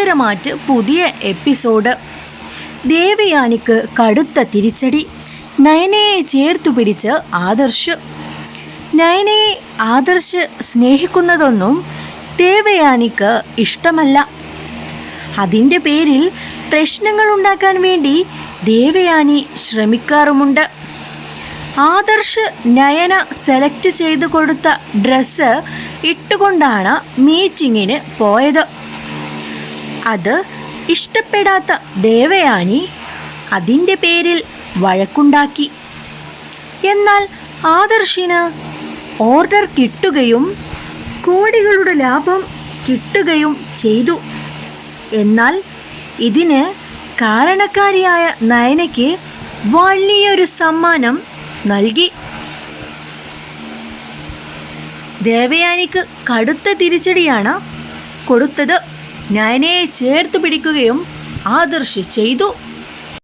ഉത്തരമാറ്റ് പുതിയ എപ്പിസോഡ്. ദേവയാനിക്ക് കടുത്ത തിരിച്ചടി. നയനയെ ചേർത്തു പിടിച്ച് ആദർശ്. നയനയെ ആദർശ് സ്നേഹിക്കുന്നതൊന്നും ദേവയാനിക്ക് ഇഷ്ടമല്ല. അതിന്റെ പേരിൽ പ്രശ്നങ്ങൾ ഉണ്ടാക്കാൻ വേണ്ടി ദേവയാനി ശ്രമിക്കാറുമുണ്ട്. ആദർശ് നയന സെലക്ട് ചെയ്തു കൊടുത്ത ഡ്രസ്സ് ഇട്ടുകൊണ്ടാണ് മീറ്റിങ്ങിന് പോയത്. അത് ഇഷ്ടപ്പെടാത്ത ദേവയാനി അതിന്റെ പേരിൽ വഴക്കുണ്ടാക്കി. എന്നാൽ ആദർശിന് ഓർഡർ കിട്ടുകയും കോടികളുടെ ലാഭം കിട്ടുകയും ചെയ്തു. എന്നാൽ ഇതിന് കാരണക്കാരിയായ നയനയ്ക്ക് വലിയൊരു സമ്മാനം നൽകി. ദേവയാനിക്ക് കടുത്ത തിരിച്ചടിയാണ് കൊടുത്തത്. നയനയെ ചേർത്ത് പിടിക്കുകയും ആദർശ് ചെയ്തു.